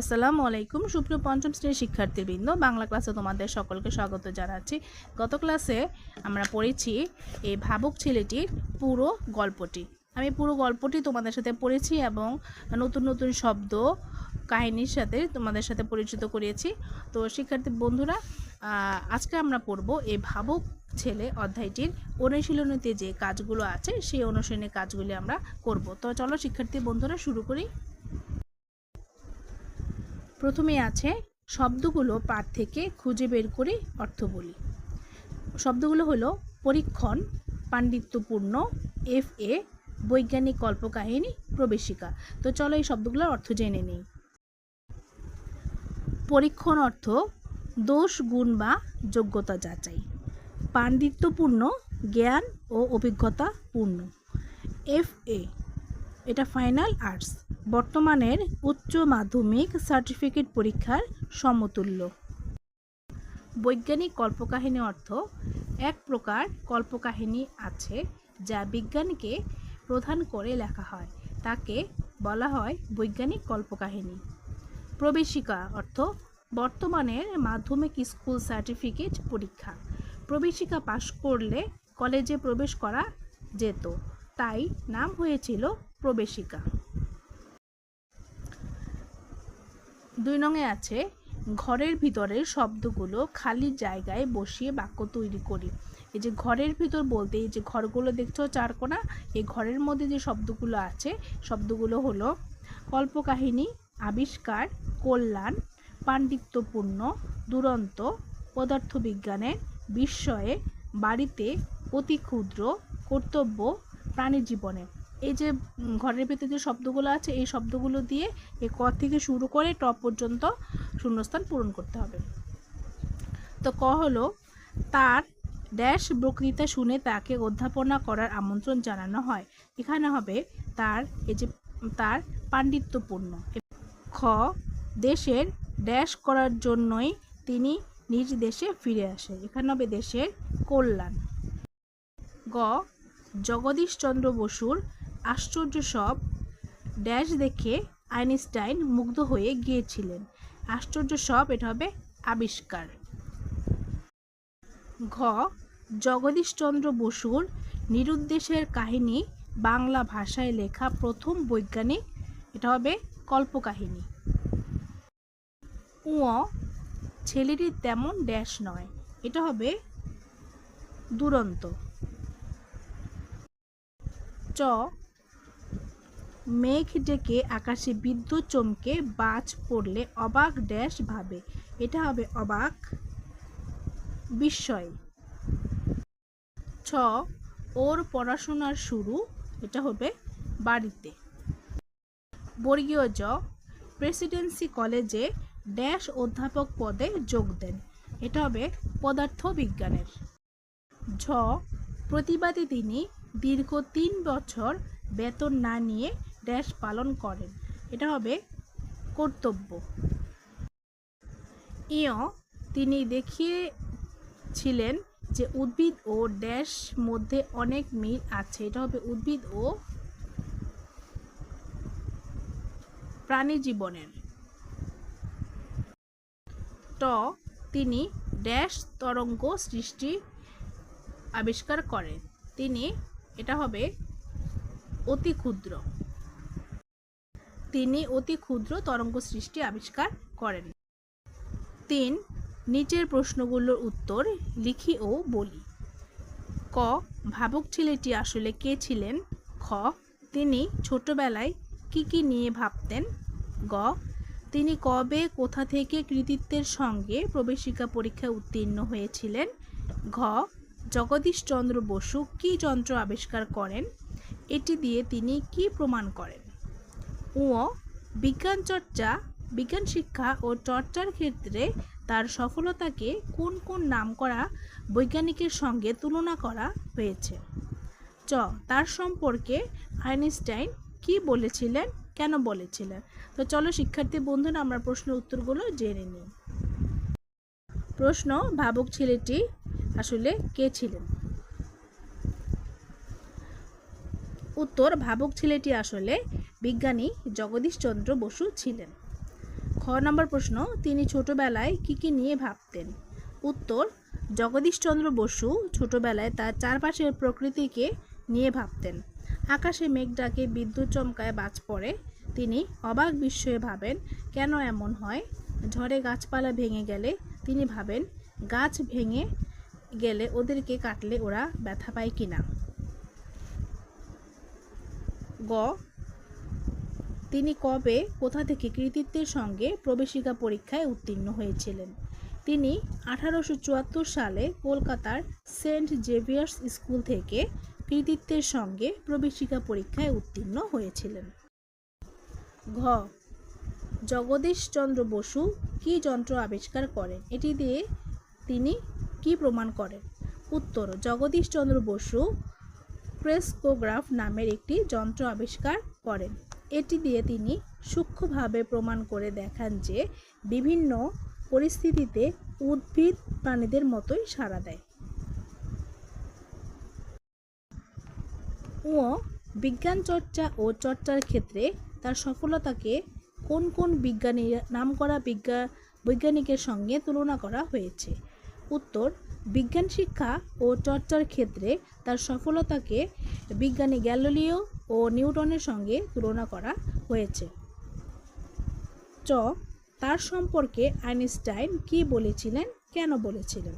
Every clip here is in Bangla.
আসসালামু আলাইকুম। সুপ্রিয় পঞ্চম শ্রেণির শিক্ষার্থীবৃন্দ, বাংলা ক্লাসে তোমাদের সকলকে স্বাগত জানাচ্ছি। গত ক্লাসে আমরা পড়েছি এই ভাবুক ছেলেটির পুরো গল্পটি। আমি পুরো গল্পটি তোমাদের সাথে পড়েছি এবং নতুন নতুন শব্দ, কাহিনীর সাথে তোমাদের সাথে পরিচিত করিয়েছি তো শিক্ষার্থী বন্ধুরা আজকে আমরা পড়ব এই ভাবুক ছেলে অধ্যায়টির অনুশীলনীতে যে কাজগুলো আছে, সেই অনুশীলনের কাজগুলি আমরা করব। তো চলো শিক্ষার্থী বন্ধুরা, শুরু করি। প্রথমে আছে শব্দগুলো পাঠ থেকে খুঁজে বের করে অর্থ বলি। শব্দগুলো হলো পরীক্ষণ, পাণ্ডিত্যপূর্ণ এফ এ বৈজ্ঞানিক কল্পকাহিনী, প্রবেশিকা। তো চলো এই শব্দগুলোর অর্থ জেনে নিই। পরীক্ষণ অর্থ দোষ, গুণ বা যোগ্যতা যাচাই। পাণ্ডিত্যপূর্ণ, জ্ঞান ও অভিজ্ঞতা পূর্ণ এফ এ এটা ফাইনাল আর্টস। বর্তমানের উচ্চ মাধ্যমিক সার্টিফিকেট পরীক্ষার সমতুল্য। বৈজ্ঞানিক কল্পকাহিনী অর্থ এক প্রকার কল্পকাহিনী আছে যা বিজ্ঞানকে প্রধান করে লেখা হয়। তাকে বলা হয় বৈজ্ঞানিক কল্পকাহিনী। প্রবেশিকা অর্থ বর্তমানের মাধ্যমিক স্কুল সার্টিফিকেট পরীক্ষা। প্রবেশিকা পাশ করলে কলেজে প্রবেশ করা যেত। তাই নাম হয়েছিল প্রবেশিকা। দুই নঙে আছে, ঘরের ভিতরের শব্দগুলো খালি জায়গায় বসিয়ে বাক্য তৈরি করি। এই যে ঘরের ভিতর বলতে এই যে ঘরগুলো দেখছ চারকোনা এই ঘরের মধ্যে যে শব্দগুলো আছে, শব্দগুলো হলো কল্পকাহিনী, আবিষ্কার, কল্যাণ, পাণ্ডিত্যপূর্ণ, দুরন্ত পদার্থবিজ্ঞানের বিস্ময়ে, বাড়িতে, অতি ক্ষুদ্র, কর্তব্য প্রাণী জীবনে। এই যে ঘরের ভেতরে যে শব্দগুলো আছে, এই শব্দগুলো দিয়ে এই ক থেকে শুরু করে ট পর্যন্ত শূন্যস্থান পূরণ করতে হবে। তো ক হলো, তার ড্যাশ বক্তৃতা শুনে তাকে অধ্যাপনা করার আমন্ত্রণ জানানো হয়। এখানে হবে তার, এই যে, তার পাণ্ডিত্যপূর্ণ। খ, দেশের ড্যাশ করার জন্যই তিনি নিজ দেশে ফিরে আসে। এখানে হবে দেশের কল্যাণ। গ জগদীশচন্দ্র বসুর আশ্চর্য সব ড্যাশ দেখে আইনস্টাইন মুগ্ধ হয়ে গিয়েছিলেন। আশ্চর্য সব এটা হবে আবিষ্কার। ঘ. জগদীশচন্দ্র বসুর নিরুদ্দেশের কাহিনী বাংলা ভাষায় লেখা প্রথম বৈজ্ঞানিক এটা হবে কল্পকাহিনী। উ ছেলেটির তেমন ড্যাশ নয়, এটা হবে দুরন্ত। মেঘ ডেকে আকাশে বিদ্যুৎ চমকে বাজ পড়লে অবাক ড্যাশ ভাবে। এটা হবে অবাক বিস্ময়। ছ, ওর পড়াশোনার শুরু, এটা হবে বাড়িতে। বর্গীয় জ, প্রেসিডেন্সি কলেজে ড্যাশ অধ্যাপক পদে যোগ দেন। এটা হবে পদার্থ বিজ্ঞানের ঝ, প্রতিবাদী তিনি দীর্ঘ তিন বছর বেতন না নিয়ে ড্যাশ পালন করেন। এটা হবে কর্তব্য। ইয় তিনি দেখিয়েছিলেন যে উদ্ভিদ ও ড্যাশ মধ্যে অনেক মিল আছে। এটা হবে উদ্ভিদ ও প্রাণী জীবনের। ট, তিনি ড্যাশ তরঙ্গ সৃষ্টি আবিষ্কার করেন। তিনি এটা হবে অতি ক্ষুদ্র। তিনি অতি ক্ষুদ্র তরঙ্গ সৃষ্টি আবিষ্কার করেন। তিন, নিচের প্রশ্নগুলোর উত্তর লিখি ও বলি। ক, ভাবুক ছেলেটি আসলে কে ছিলেন? খ, তিনি ছোটবেলায় কি কি নিয়ে ভাবতেন? গ, তিনি কবে, কোথা থেকে কৃতিত্বের সঙ্গে প্রবেশিকা পরীক্ষায় উত্তীর্ণ হয়েছিলেন? ঘ জগদীশচন্দ্র বসু কী যন্ত্র আবিষ্কার করেন? এটি দিয়ে তিনি কি প্রমাণ করেন? ও বিজ্ঞান চর্চা, বিজ্ঞান শিক্ষা ও চর্চার ক্ষেত্রে তার সফলতাকে কোন কোন নামকরা বৈজ্ঞানিকের সঙ্গে তুলনা করা হয়েছে? চ, তার সম্পর্কে আইনস্টাইন কি বলেছিলেন? কেন বলেছিলেন? তো চলো শিক্ষার্থী বন্ধুরা, আমরা প্রশ্নের উত্তরগুলো জেনে নিই। প্রশ্ন, ভাবুক ছেলেটি আসলে কে ছিলেন? উত্তর, ভাবুক ছেলেটি আসলে বিজ্ঞানী জগদীশচন্দ্র বসু ছিলেন। খ নম্বর প্রশ্ন, তিনি ছোটবেলায় কি কি নিয়ে ভাবতেন? উত্তর জগদীশচন্দ্র বসু ছোটবেলায় তার চারপাশের প্রকৃতিকে নিয়ে ভাবতেন। আকাশে মেঘ ডাকে, বিদ্যুৎ চমকায় বাজ পড়ে। তিনি অবাক বিস্ময়ে ভাবেন, কেন এমন হয়? ঝড়ে গাছপালা ভেঙে গেলে তিনি ভাবেন, গাছ ভেঙে গেলে ওদেরকে কাটলে ওরা ব্যথা পায় কিনা? গ। তিনি কবে, কোথা থেকে কৃতিত্বের সঙ্গে প্রবেশিকা পরীক্ষায় উত্তীর্ণ হয়েছিলেন? তিনি আঠারোশো চুয়াত্তর সালে কলকাতার সেন্ট জেভিয়ার্স স্কুল থেকে কৃতিত্বের সঙ্গে প্রবেশিকা পরীক্ষায় উত্তীর্ণ হয়েছিলেন। ঘ। জগদীশচন্দ্র বসু কি যন্ত্র আবিষ্কার করেন? এটি দিয়ে তিনি কি প্রমাণ করেন? উত্তর জগদীশচন্দ্র বসু ক্রেস্কোগ্রাফ নামের একটি যন্ত্র আবিষ্কার করেন। এটি দিয়ে তিনি সূক্ষ্মভাবে প্রমাণ করে দেখান যে বিভিন্ন পরিস্থিতিতে উদ্ভিদ প্রাণীদের মতোই সাড়া দেয়। ও বিজ্ঞান চর্চা ও চর্চার ক্ষেত্রে তার সফলতাকে কোন কোন বিজ্ঞানী, নামকরা বিজ্ঞা, বৈজ্ঞানিকের সঙ্গে তুলনা করা হয়েছে? উত্তর, বিজ্ঞান শিক্ষা ও চর্চার ক্ষেত্রে তার সফলতাকে বিজ্ঞানী গ্যালিলিও ও নিউটনের সঙ্গে তুলনা করা হয়েছে। চ, তার সম্পর্কে আইনস্টাইন কি বলেছিলেন, কেন বলেছিলেন?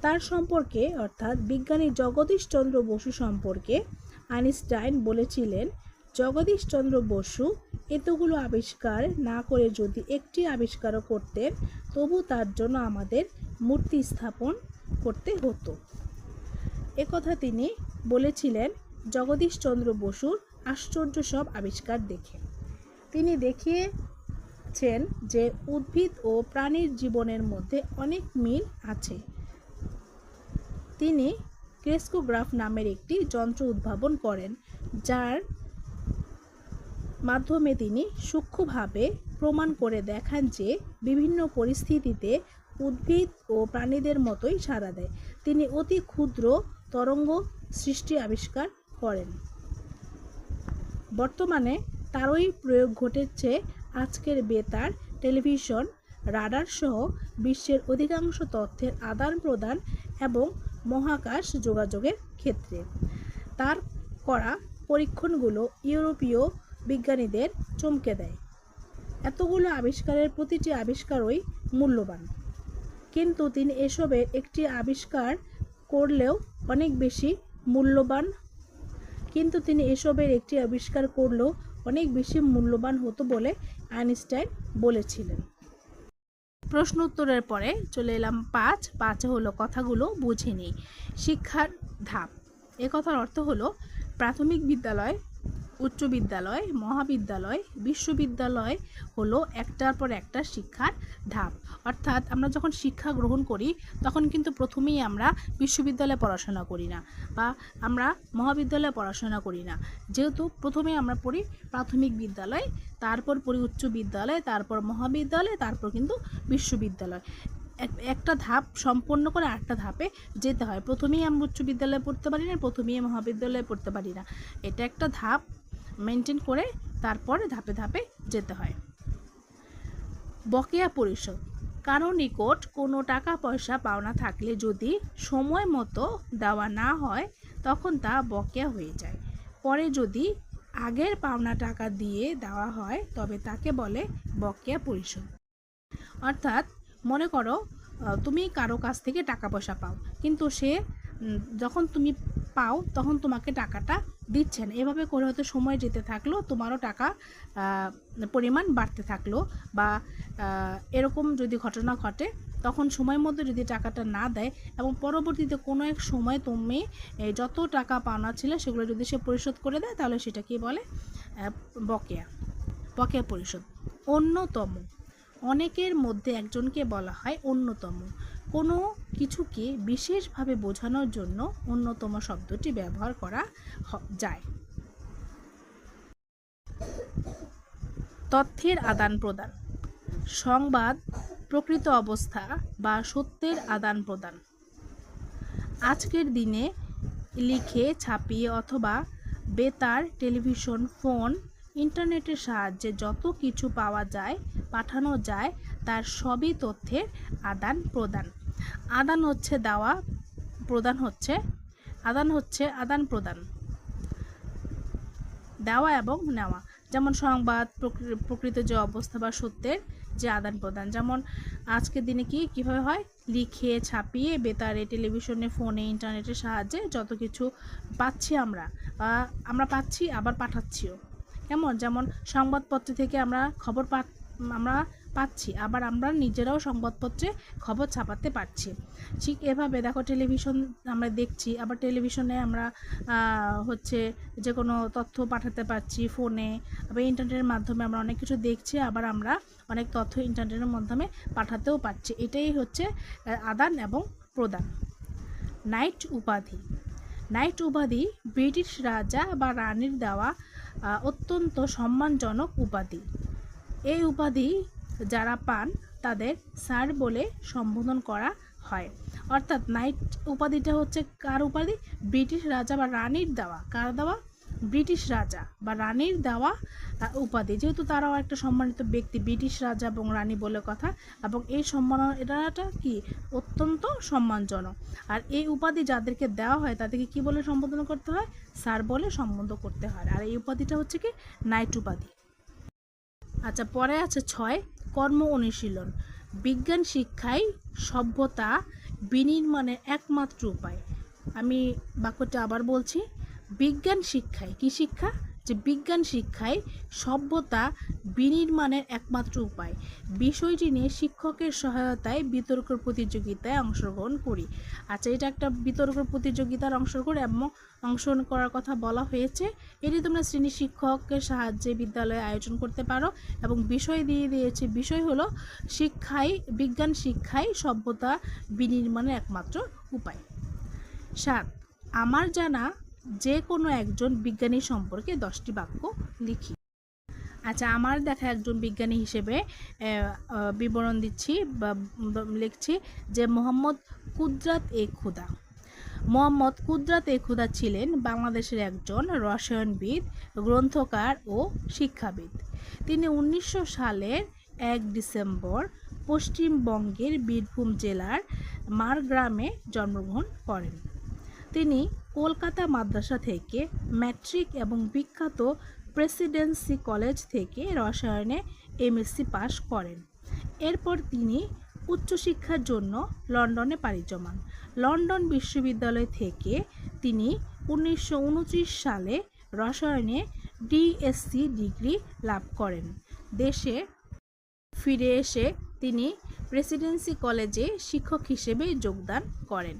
তার সম্পর্কে, অর্থাৎ বিজ্ঞানী জগদীশচন্দ্র বসু সম্পর্কে আইনস্টাইন বলেছিলেন জগদীশচন্দ্র বসু এতগুলো আবিষ্কার না করে যদি একটি আবিষ্কারও করতেন, তবু তার জন্য আমাদের মূর্তি স্থাপন করতে হতো। একথা তিনি বলেছিলেন জগদীশচন্দ্র বসুর আশ্চর্য সব আবিষ্কার দেখে। তিনি দেখিয়েছেন যে উদ্ভিদ ও প্রাণীর জীবনের মধ্যে অনেক মিল আছে। তিনি ক্রেস্কোগ্রাফ নামের একটি যন্ত্র উদ্ভাবন করেন, যার মাধ্যমে তিনি সূক্ষ্মভাবে প্রমাণ করে দেখান যে বিভিন্ন পরিস্থিতিতে উদ্ভিদ ও প্রাণীদের মতোই সাড়া দেয়। তিনি অতি ক্ষুদ্র তরঙ্গ সৃষ্টি আবিষ্কার করেন। বর্তমানে তারই প্রয়োগ ঘটেছে আজকের বেতার, টেলিভিশন, রাডার সহ বিশ্বের অধিকাংশ তথ্যের আদান প্রদান এবং মহাকাশ যোগাযোগের ক্ষেত্রে। তার করা পরীক্ষণগুলো ইউরোপীয় বিজ্ঞানীদের চমকে দেয়। এতগুলো আবিষ্কারের প্রতিটি আবিষ্কারই মূল্যবান। কিন্তু তিনি এসবের একটি আবিষ্কার করলেও অনেক বেশি মূল্যবান। কিন্তু তিনি এসবের একটি আবিষ্কার করলেও অনেক বেশি মূল্যবান হতো বলে আইনস্টাইন বলেছিলেন। প্রশ্ন উত্তরের পরে চলে এলাম পাঁচ। পাঁচে হলো কথাগুলো বুঝে নিই। শিক্ষার ধাপ। এ কথার অর্থ হলো প্রাথমিক বিদ্যালয় উচ্চ বিদ্যালয়, মহাবিদ্যালয়, বিশ্ববিদ্যালয় হলো একটার পর একটা শিক্ষার ধাপ। অর্থাৎ আমরা যখন শিক্ষা গ্রহণ করি, তখন কিন্তু প্রথমেই আমরা বিশ্ববিদ্যালয়ে পড়াশোনা করি না বা আমরা মহাবিদ্যালয়ে পড়াশোনা করি না। যেহেতু প্রথমে আমরা পড়ি প্রাথমিক বিদ্যালয়, তারপর পড়ি উচ্চ বিদ্যালয়, তারপর মহাবিদ্যালয়, তারপর কিন্তু বিশ্ববিদ্যালয়। এক- একটা ধাপ সম্পন্ন করে আরেকটা ধাপে যেতে হয়। প্রথমেই আমরা উচ্চ বিদ্যালয়ে পড়তে পারি না, প্রথমেই মহাবিদ্যালয়ে পড়তে পারি না। এটা একটা ধাপ। মেনটেন করে তারপরে ধাপে ধাপে যেতে হয়। বকেয়া পরিশোধ। কারও নিকট কোনো টাকা পয়সা পাওনা থাকলে যদি সময় মতো দেওয়া না হয়, তখন তা বকেয়া হয়ে যায়। পরে যদি আগের পাওনা টাকা দিয়ে দেওয়া হয়, তবে তাকে বলে বকেয়া পরিশোধ। অর্থাৎ মনে করো তুমি কারও কাছ থেকে টাকা পয়সা পাও, কিন্তু সে যখন তুমি পাও, তখন তোমাকে টাকাটা দিচ্ছে না এভাবে করে হয়তো সময় যেতে থাকল, তোমারও টাকা পরিমাণ বাড়তে থাকল বা এরকম যদি ঘটনা ঘটে, তখন সময় মতো যদি টাকাটা না দেয় এবং পরবর্তীতে কোনো এক সময় তুমি যত টাকা পাওনা ছিল সেগুলো যদি সে পরিশোধ করে দেয়, তাহলে সেটা কি বলে? বকেয়া। বকেয়া পরিশোধ। অন্যতম। অনেকের মধ্যে একজনকে বলা হয় অন্যতম। কোনো কিছুকে বিশেষভাবে বোঝানোর জন্য অন্যতম শব্দটি ব্যবহার করা যায়। তথ্যের আদান প্রদান। সংবাদ, প্রকৃত অবস্থা বা সত্যের আদান প্রদান। আজকের দিনে লিখে, ছাপিয়ে অথবা বেতার, টেলিভিশন, ফোন, ইন্টারনেটের সাহায্যে যত কিছু পাওয়া যায়, পাঠানো যায়, তার সবই তথ্যের আদান প্রদান। আদান হচ্ছে দেওয়া, প্রদান হচ্ছে, আদান হচ্ছে আদান প্রদান। দেওয়া এবং নেওয়া। যেমন সংবাদ, প্রকৃ- প্রকৃত যে অবস্থা বা সত্যের যে আদান প্রদান। যেমন আজকের দিনে কি, কীভাবে হয়? লিখে, ছাপিয়ে, বেতারে, টেলিভিশনে, ফোনে, ইন্টারনেটের সাহায্যে যত কিছু পাচ্ছি আমরা আমরা পাচ্ছি, আবার পাঠাচ্ছিও। কেমন? যেমন সংবাদপত্র থেকে আমরা খবর পা আমরা পাচ্ছি, আবার আমরা নিজেরাও সংবাদপত্রে খবর ছাপাতে পারছি। ঠিক এভাবে দেখো টেলিভিশন আমরা দেখছি, আবার টেলিভিশনে আমরা হচ্ছে যে কোনো তথ্য পাঠাতে পারছি ফোনে, আবার ইন্টারনেটের মাধ্যমে আমরা অনেক কিছু দেখছি, আবার আমরা অনেক তথ্য ইন্টারনেটের মাধ্যমে পাঠাতেও পারছি। এটাই হচ্ছে আদান এবং প্রদান। নাইট উপাধি। নাইট উপাধি ব্রিটিশ রাজা বা রানীর দেওয়া অত্যন্ত সম্মানজনক উপাধি। এই উপাধি যারা পান, তাদের স্যার বলে সম্বোধন করা হয়। অর্থাৎ নাইট উপাধিটা হচ্ছে কার উপাধি? ব্রিটিশ রাজা বা রানীর দেওয়া। কার দেওয়া? ব্রিটিশ রাজা বা রানীর দেওয়া উপাধি। যেহেতু তারাও একটা সম্মানিত ব্যক্তি, ব্রিটিশ রাজা এবং রানী বলে কথা, এবং এই সম্মান, এটাটা কি? অত্যন্ত সম্মানজনক। আর এই উপাধি যাদেরকে দেওয়া হয়, তাদেরকে কি বলে সম্বোধন করতে হয়? স্যার বলে সম্বোধন করতে হয়। আর এই উপাধিটা হচ্ছে কি? নাইট উপাধি। আচ্ছা পরে আছে ছয়। কর্ম অনুশীলন। বিজ্ঞান শিক্ষাই সভ্যতা বিনির্মাণের একমাত্র উপায়। আমি বাক্যটা আবার বলছি, বিজ্ঞান শিক্ষায় কি শিক্ষা? যে বিজ্ঞান শিক্ষায় সভ্যতা বিনির্মাণের একমাত্র উপায়। বিষয়টি নিয়ে শিক্ষকের সহায়তায় বিতর্ক প্রতিযোগিতায় অংশগ্রহণ করি। আচ্ছা এটা একটা বিতর্ক প্রতিযোগিতার অংশগ্রহণ এবং অংশগ্রহণ করার কথা বলা হয়েছে। এটি তোমরা শ্রেণি শিক্ষকের সাহায্যে বিদ্যালয়ে আয়োজন করতে পারো এবং বিষয় দিয়ে দিয়েছে, বিষয় হলো শিক্ষায়, বিজ্ঞান শিক্ষায় সভ্যতা বিনির্মাণের একমাত্র উপায়। সাত, আমার জানা যে কোনো একজন বিজ্ঞানী সম্পর্কে দশটি বাক্য লিখি। আচ্ছা আমার দেখা একজন বিজ্ঞানী হিসেবে বিবরণ দিচ্ছি বা, লিখছি যে মোহাম্মদ কুদরাত এ খুদা। মোহাম্মদ কুদরাত এ খুদা ছিলেন বাংলাদেশের একজন রসায়নবিদ, গ্রন্থকার ও শিক্ষাবিদ। তিনি উনিশশো সালের এক ডিসেম্বর পশ্চিমবঙ্গের বীরভূম জেলার মারগ্রামে জন্মগ্রহণ করেন। তিনি কলকাতা মাদ্রাসা থেকে ম্যাট্রিক এবং বিখ্যাত প্রেসিডেন্সি কলেজ থেকে রসায়নে এমএসসি পাশ করেন। এরপর তিনি উচ্চশিক্ষার জন্য লন্ডনে পাড়ি জমান। লন্ডন বিশ্ববিদ্যালয় থেকে তিনি উনিশশো উনত্রিশ সালে রসায়নে ডিএসসি ডিগ্রি লাভ করেন। দেশে ফিরে এসে তিনি প্রেসিডেন্সি কলেজে শিক্ষক হিসেবে যোগদান করেন।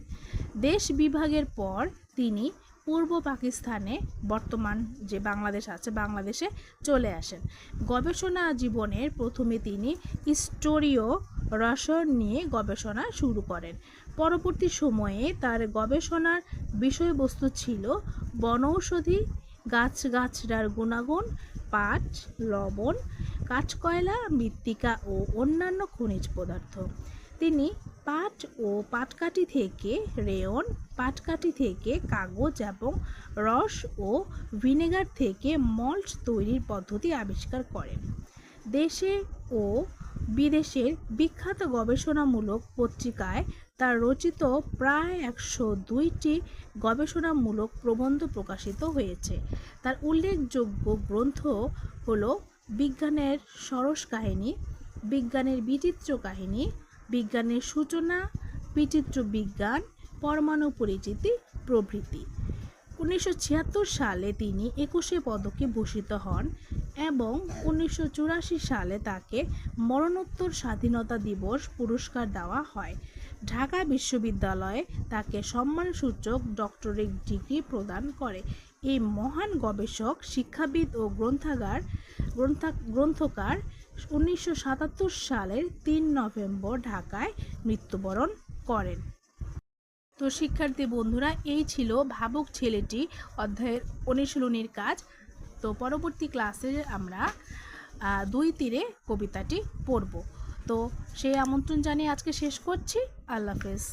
দেশ বিভাগের পর তিনি পূর্ব পাকিস্তানে বর্তমান যে বাংলাদেশ আছে, বাংলাদেশে চলে আসেন। গবেষণা জীবনের প্রথমে তিনি স্টোরিও রসায়ন নিয়ে গবেষণা শুরু করেন। পরবর্তী সময়ে তার গবেষণার বিষয়বস্তু ছিল বনৌষধি গাছগাছড়ার গুণাগুণ, পাট, লবণ, কাঠকয়লা, মৃত্তিকা ও অন্যান্য খনিজ পদার্থ। তিনি পাট ও পাটকাঠি থেকে রেয়ন, পাটকাঠি থেকে কাগজ এবং রস ও ভিনেগার থেকে মল্ট তৈরির পদ্ধতি আবিষ্কার করেন। দেশে ও বিদেশের বিখ্যাত গবেষণামূলক পত্রিকায় তার রচিত প্রায় একশো দুইটি গবেষণামূলক প্রবন্ধ প্রকাশিত হয়েছে। তার উল্লেখযোগ্য গ্রন্থ হল বিজ্ঞানের সরস কাহিনী, বিজ্ঞানের বিচিত্র কাহিনী, বিজ্ঞানের সূচনা, বিচিত্র বিজ্ঞান, পরমাণু পরিচিতি, প্রভৃতি। উনিশশো ছিয়াত্তর সালে তিনি একুশে পদকে ভূষিত হন এবং উনিশশো চুরাশি সালে তাকে মরণোত্তর স্বাধীনতা দিবস পুরস্কার দেওয়া হয়। ঢাকা বিশ্ববিদ্যালয়ে তাকে সম্মানসূচক ডক্টরেট ডিগ্রি প্রদান করে। এই মহান গবেষক, শিক্ষাবিদ ও গ্রন্থাগার, গ্রন্থা, গ্রন্থকার উনিশশো সাতাত্তর সালের তিন নভেম্বর ঢাকায় মৃত্যুবরণ করেন। তো শিক্ষার্থী বন্ধুরা, এই ছিল ভাবুক ছেলেটি অধ্যায়ের অনুশীলনীর কাজ। তো পরবর্তী ক্লাসে আমরা দুই তীরে কবিতাটি পড়ব। তো সেই আমন্ত্রণ জানিয়ে আজকে শেষ করছি। আল্লাহ হাফেজ।